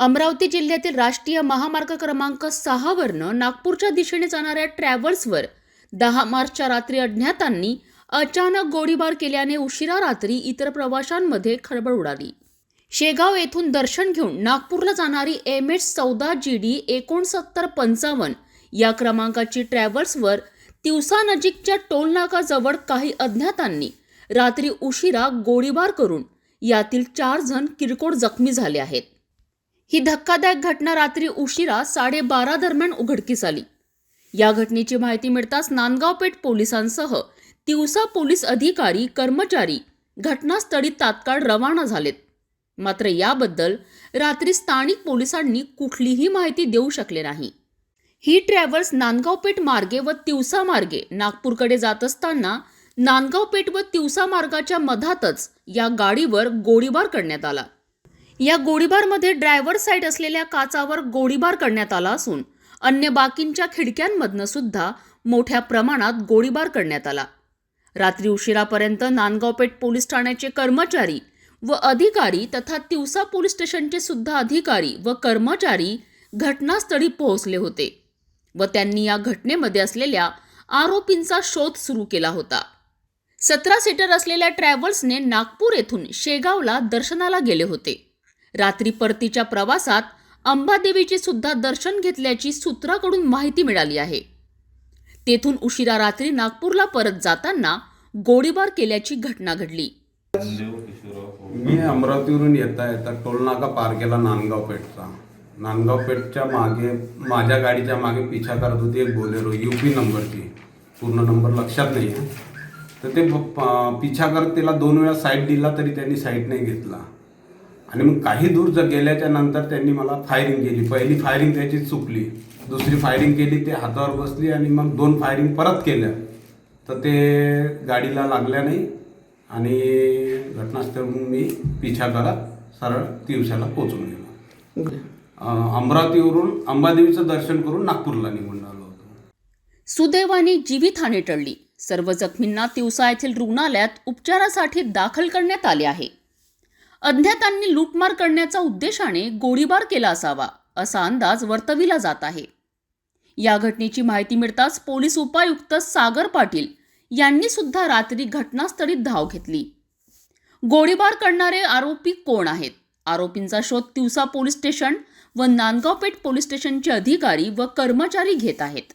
अमरावती जिल्ह्यातील राष्ट्रीय महामार्ग क्रमांक सहावरनं नागपूरच्या दिशेने जाणाऱ्या ट्रॅव्हल्सवर दहा मार्चच्या रात्री अज्ञातांनी अचानक गोळीबार केल्याने उशिरा रात्री इतर प्रवाशांमध्ये खळबळ उडाली. शेगाव येथून दर्शन घेऊन नागपूरला जाणारी एम एच चौदा जी डी एकोणसत्तर पंचावन्न या क्रमांकाची ट्रॅव्हल्सवर दिवसानजीकच्या टोलनाकाजवळ काही अज्ञातांनी रात्री उशिरा गोळीबार करून यातील चार जण किरकोळ जखमी झाले आहेत. ही धक्कादायक घटना रात्री उशिरा साडेबारा दरम्यान उघडकीस आली. या घटनेची माहिती मिळताच नांदगाव पेठ पोलिसांसह तिवसा पोलीस अधिकारी कर्मचारी घटनास्थळी तात्काळ रवाना झालेत. मात्र याबद्दल रात्री स्थानिक पोलिसांनी कुठलीही माहिती देऊ शकले नाही. ही ट्रॅव्हल्स नांदगाव पेठ मार्गे व तिवसा मार्गे नागपूरकडे जात असताना नांदगाव पेठ व तिवसा मार्गाच्या मधातच या गाडीवर गोळीबार करण्यात आला. या गोळीबारमध्ये ड्रायव्हर साईड असलेल्या काचावर गोळीबार करण्यात आला असून अन्य बाकींच्या खिडक्यांमधनं सुद्धा मोठ्या प्रमाणात गोळीबार करण्यात आला. रात्री उशिरापर्यंत नांदगावपेठ पोलीस ठाण्याचे कर्मचारी व अधिकारी तथा तिवसा पोलीस स्टेशनचे सुद्धा अधिकारी व कर्मचारी घटनास्थळी पोहोचले होते व त्यांनी या घटनेमध्ये असलेल्या आरोपींचा शोध सुरू केला होता. सतरा सीटर असलेल्या ट्रॅव्हल्सने नागपूर येथून शेगावला दर्शनाला गेले होते. रात्री परतीच्या प्रवासात अंबादेवीचे सुद्धा दर्शन घेतल्याची सूत्राकडून माहिती मिळाली आहे. तेथून उशिरा रात्री नागपूरला परत जाताना गोळीबार केल्याची घटना घडली. मी अमरावतीवरून येता येता टोलनाका पार केला नांदगाव पेठचा. नांदगाव पेठच्या मागे माझ्या गाडीच्या मागे पिछा करत होती एक बोलेरो यू पी नंबरची पूर्ण नंबर लक्षात नाही आहे तर ते पिछा करत त्याला दोन वेळा साईड दिला तरी त्यांनी साईड नाही घेतला. आणि मग काही दूर जर गेल्याच्यानंतर त्यांनी मला फायरिंग केली. पहिली फायरिंग त्याची चुकली. दुसरी फायरिंग केली ते हातावर बसली आणि मग दोन फायरिंग परत केल्या. तर ते गाडीला लागल्या नाही. आणि घटनास्थळ मी पिछा करत सरळ दिवसाला पोचून गेलो. अमरावतीवरून अंबादेवीचं दर्शन करून नागपूरला निघून आलो होतो. सुदैवाने जीवितहानी टळली. सर्व जखमींना तिवसा येथील रुग्णालयात उपचारासाठी दाखल करण्यात आले आहे. अज्ञातांनी लूटमार करण्याचा उद्देशाने गोळीबार केला असावा असा अंदाज वर्तविला जात आहे. या घटनेची माहिती मिळताच पोलीस उपायुक्त सागर पाटील यांनी सुद्धा रात्री घटनास्थळी धाव घेतली. गोळीबार करणारे आरोपी कोण आहेत? आरोपींचा शोध तिवसा पोलीस स्टेशन व नांदगाव पेठ पोलीस स्टेशनचे अधिकारी व कर्मचारी घेत आहेत.